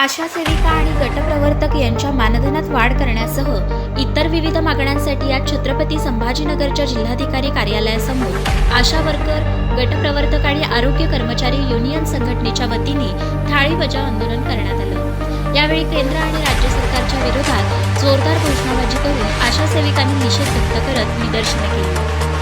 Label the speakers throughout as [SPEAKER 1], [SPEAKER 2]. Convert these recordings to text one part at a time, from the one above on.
[SPEAKER 1] आशा सेविका आणि गटप्रवर्तक यांच्या मानधनात वाढ करण्यासह इतर विविध मागण्यांसाठी आज छत्रपती संभाजीनगरच्या जिल्हाधिकारी कार्यालयासमोर आशा वर्कर गटप्रवर्तक आणि आरोग्य कर्मचारी युनियन संघटनेच्या वतीने थाळी बजाव आंदोलन करण्यात आलं. यावेळी केंद्र आणि राज्य सरकारच्या विरोधात जोरदार घोषणाबाजी करून आशा सेविकांनी निषेध व्यक्त करत निदर्शनं केली.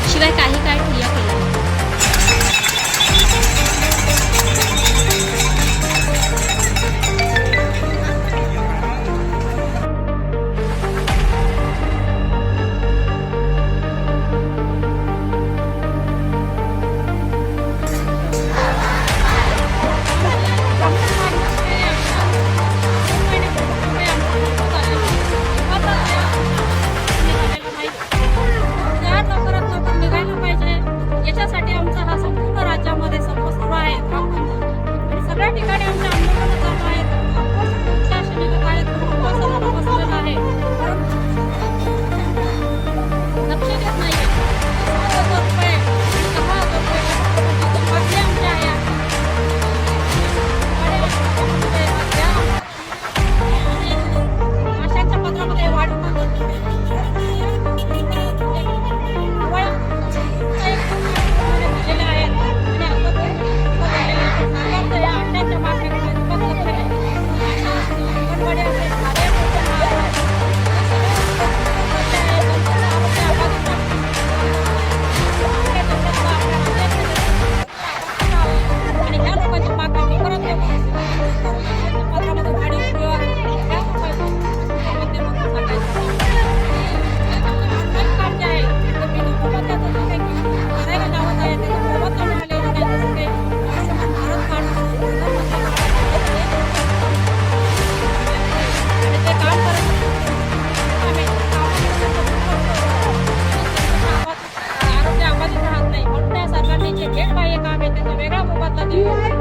[SPEAKER 2] Yeah.